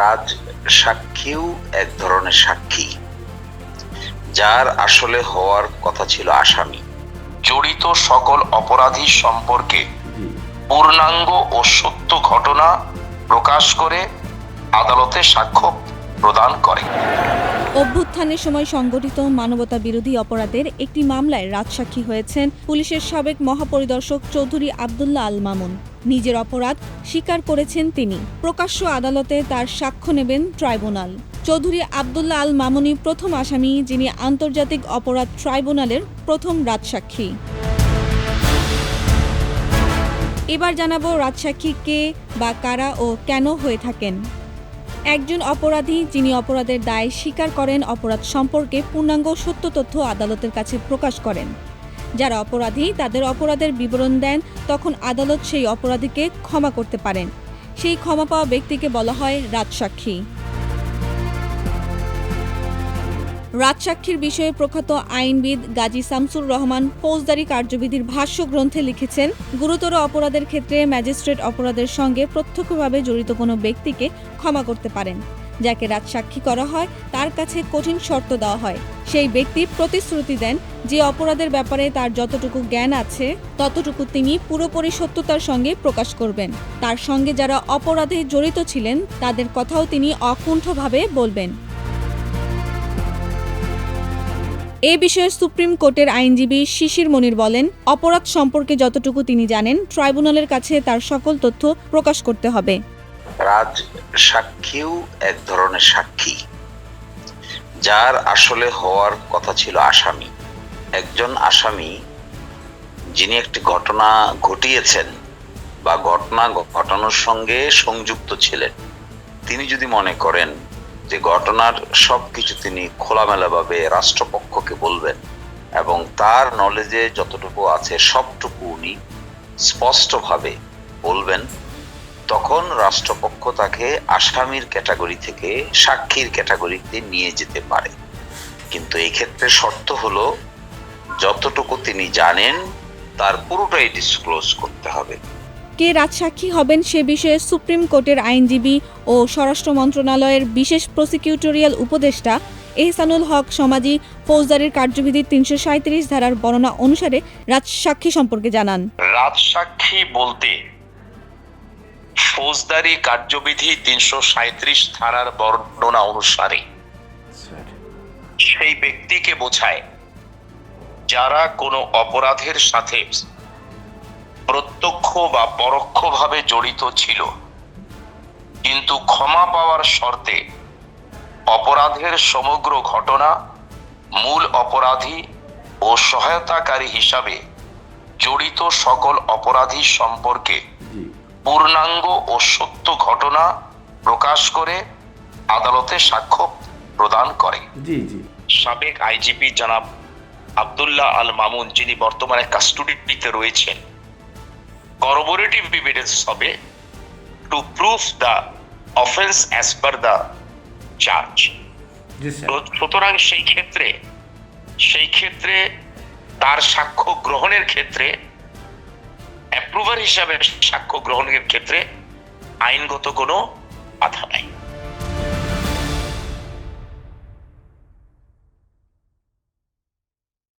রাজ সাক্ষীও এক ধরনের সাক্ষী, যার আসলে হওয়ার কথা ছিল আসামি। জড়িত সকল অপরাধী সম্পর্কে পূর্ণাঙ্গ ও সত্য ঘটনা প্রকাশ করে আদালতে সাক্ষ্য প্রদান করে। অভ্যুত্থানের সময় সংগঠিত মানবতা বিরোধী অপরাধের একটি মামলায় রাজসাক্ষী হয়েছেন পুলিশের সাবেক মহাপরিদর্শক চৌধুরী আবদুল্লাহ আল মামুন। নিজের অপরাধ স্বীকার করেছেন তিনি। প্রকাশ্য আদালতে তার সাক্ষ্য নেবেন ট্রাইব্যুনাল। চৌধুরী আবদুল্লাহ আল মামুনি প্রথম আসামি, যিনি আন্তর্জাতিক অপরাধ ট্রাইব্যুনালের প্রথম রাজসাক্ষী। এবার জানাব রাজসাক্ষী কে বা কারা ও কেন হয়ে থাকেন। একজন অপরাধী, যিনি অপরাধের দায় স্বীকার করেন, অপরাধ সম্পর্কে পূর্ণাঙ্গ সত্য তথ্য আদালতের কাছে প্রকাশ করেন। যারা অপরাধী তাদের অপরাধের বিবরণ দেন, তখন আদালত সেই অপরাধীকে ক্ষমা করতে পারেন। সেই ক্ষমা পাওয়া ব্যক্তিকে বলা হয় রাজসাক্ষী। রাজসাক্ষীর বিষয়ে প্রখ্যাত আইনবিদ গাজী শামসুর রহমান ফৌজদারি কার্যবিধির ভাষ্য গ্রন্থে লিখেছেন, গুরুতর অপরাধের ক্ষেত্রে ম্যাজিস্ট্রেট অপরাধের সঙ্গে প্রত্যক্ষভাবে জড়িত কোনো ব্যক্তিকে ক্ষমা করতে পারেন। যাকে রাজসাক্ষী করা হয়, তার কাছে কঠিন শর্ত দেওয়া হয়। সেই ব্যক্তি প্রতিশ্রুতি দেন যে অপরাধের ব্যাপারে তার যতটুকু জ্ঞান আছে, ততটুকু তিনি পুরোপুরি সত্যতার সঙ্গে প্রকাশ করবেন। তার সঙ্গে যারা অপরাধে জড়িত ছিলেন, তাদের কথাও তিনি অকুণ্ঠভাবে বলবেন। এ বিষয়ে সুপ্রিম কোর্টের আইনজীবী শিশির মনির বলেন, অপরাধ সম্পর্কে যতটুকু তিনি জানেন, ট্রাইব্যুনালের কাছে তার সকল তথ্য প্রকাশ করতে হবে। রাজ সাক্ষীও এক ধরনের সাক্ষী, যার আসলে হওয়ার কথা ছিল আসামি। একজন আসামি যিনি একটি ঘটনা ঘটিয়েছেন বা ঘটনা ঘটানোর সঙ্গে সংযুক্ত ছিলেন, তিনি যদি মনে করেন যে ঘটনার সবকিছু তিনি খোলামেলাভাবে রাষ্ট্রপক্ষকে বলবেন এবং তার নলেজে যতটুকু আছে সবটুকু উনি স্পষ্টভাবে বলবেন তখন রাষ্ট্রপক্ষ তাকে আসামির ক্যাটাগরি থেকে সাক্ষীর ক্যাটাগরিতে নিয়ে যেতে পারে। কিন্তু এই ক্ষেত্রে শর্ত হলো যতটুকু তিনি জানেন তার পুরোটাই ডিসক্লোজ করতে হবে। কে রাজসাক্ষী হবেন সে বিষয়ে সুপ্রিম কোর্টের আইনজীবী ও স্বরাষ্ট্র মন্ত্রণালয়ের বিশেষ প্রসিকিউটোরিয়াল উপদেষ্টা এহসানুল হক সমাজি ফৌজদারির কার্যবিধির তিনশো সাঁত্রিশ ধারার বর্ণনা অনুসারে রাজসাক্ষী সম্পর্কে জানান। রাজসাক্ষী বলতে ফৌজদারি কার্যবিধি তিনশো সাঁত্রিশ ধারার বর্ণনা অনুসারে। সেই ব্যক্তিকে বোঝায়, যারা কোনো অপরাধের সাথে প্রত্যক্ষ বা পরোক্ষভাবে জড়িত ছিল, কিন্তু ক্ষমা পাওয়ার শর্তে অপরাধের সমগ্র ঘটনা মূল অপরাধী ও সহায়তাকারী হিসাবে জড়িত সকল অপরাধী সম্পর্কে পূর্ণাঙ্গ ও সত্য ঘটনা প্রকাশ করে আদালতে সাক্ষ্য প্রদান করে। সাবেক আইজিপি জনাব আব্দুল্লাহ আল মামুন যিনি বর্তমানে কাস্টডিতে রয়েছেন করবোরেটিভ এভিডেন্স হবে to prove the offence as per the charge সুতরাং সেই ক্ষেত্রে সেই ক্ষেত্রে তার সাক্ষ্য গ্রহণের ক্ষেত্রে অ্যাপ্রুভার হিসাবে সাক্ষ্য গ্রহণের ক্ষেত্রে আইনগত কোনো বাধা নাই।